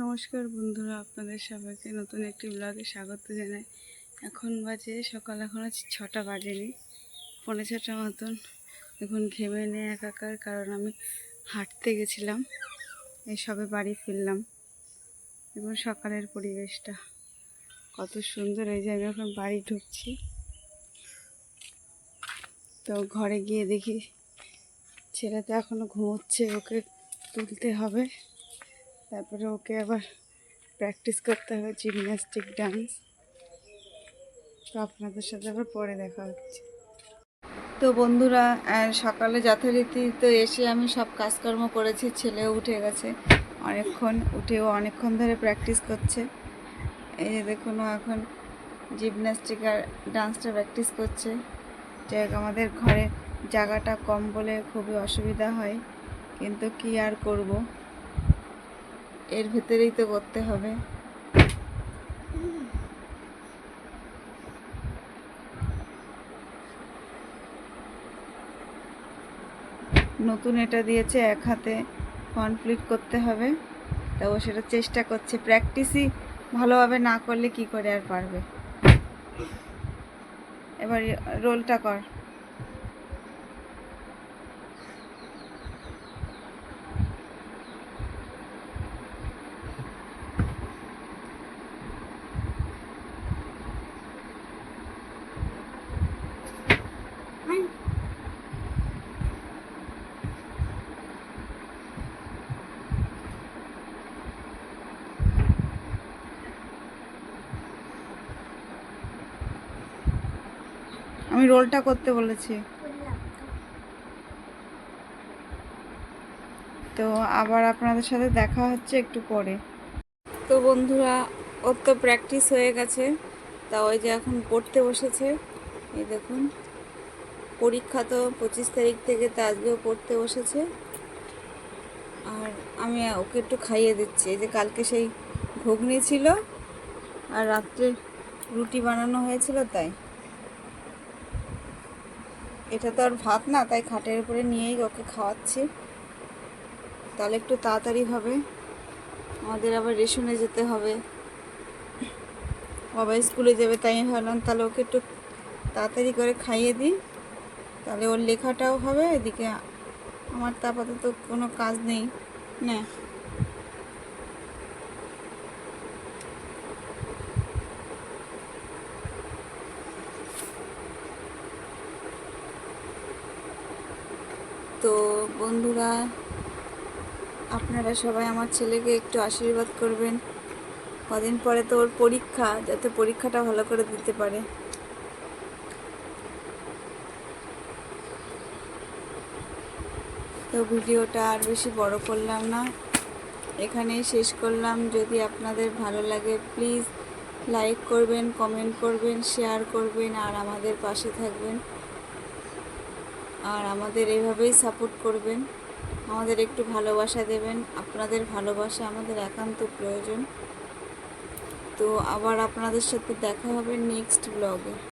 নমস্কার বন্ধুরা, আপনাদের সবাইকে নতুন একটি ব্লগে স্বাগত জানাই। এখন বাজে সকাল, এখন আছে ছটা বাজেনি পনেরো ছটা মতন। এখন ঘেমে নিয়ে একাকার, কারণ আমি হাঁটতে গেছিলাম, এই সবে বাড়ি ফিরলাম। এবং সকালের পরিবেশটা, কত সুন্দর এই যে আমি এখন বাড়ি ঢুকছি। তো ঘরে গিয়ে দেখি, ছেলেটা এখনও ঘুমোচ্ছে, ওকে তুলতে হবে। তারপরে ওকে আবার প্র্যাকটিস করতে হবে জিমন্যাস্টিক ডান্স তো আপনাদের সাথে আবার পরে দেখা হচ্ছে। তো বন্ধুরা সকালে যথারীতি তো এসে আমি সব কাজকর্ম করেছি, ছেলেও উঠে গেছে অনেকক্ষণ, উঠেও অনেকক্ষণ ধরে প্র্যাকটিস করছে। এই যে দেখুন এখন জিমন্যাস্টিক আর ডান্সটা প্র্যাকটিস করছে। যে আমাদের ঘরে জায়গাটা কম বলে খুবই অসুবিধা হয়, কিন্তু কি আর করব? এর ভেতরেই তো করতে হবে। নতুন এটা দিয়েছে এক হাতে কমপ্লিট করতে হবে। তা ও সেটা চেষ্টা করছে। প্র্যাকটিসই ভালোভাবে না করলে কি করে আর পারবে? এবার রোলটা কর। আমি রোলটা করতে বলেছি। তো আবার আপনাদের সাথে দেখা হচ্ছে একটু পরে। তো বন্ধুরা, ওর তো প্র্যাকটিস হয়ে গেছে। তা ওই যে এখন পড়তে বসেছে। এই দেখুন, পরীক্ষা তো পঁচিশ তারিখ থেকে, তা আজকেও পড়তে বসেছে। আর আমি ওকে একটু খাইয়ে দিচ্ছি। এই যে কালকে সেই ঘুগনি ছিল, আর রাত্রে রুটি বানানো হয়েছিল, তাই। এটা তো আর ভাত না, তাই খাটের উপরে নিয়েই ওকে খাওয়াচ্ছি। তাহলে একটু তাড়াতাড়ি হবে। আমাদের আবার রেশনে যেতে হবে। বাবা স্কুলে যাবে তাই আমি ভাবলাম, তাহলে ওকে একটু তাড়াতাড়ি করে খাইয়ে দিই। তাহলে ওর লেখাটাও হবে, এদিকে আমার তো আপাতত কোনো কাজ নেই। না। তো বন্ধুরা, আপনারা সবাই আমার ছেলেকে একটু আশীর্বাদ করবেন। কদিন পরে তো ওর পরীক্ষা, যাতে পরীক্ষাটা ভালো করে দিতে পারে। তো ভিডিওটা আর বেশি বড় করলাম না। এখানেই শেষ করলাম। যদি আপনাদের ভালো লাগে, প্লিজ লাইক করবেন, কমেন্ট করবেন, শেয়ার করবেন, আর আমাদের পাশে থাকবেন। আর আমাদের এভাবেই সাপোর্ট করবেন। আমাদের একটু ভালোবাসা দেবেন। আপনাদের ভালোবাসা আমাদের একান্ত প্রয়োজন। তো আবার আপনাদের সাথে দেখা হবে নেক্সট ব্লগে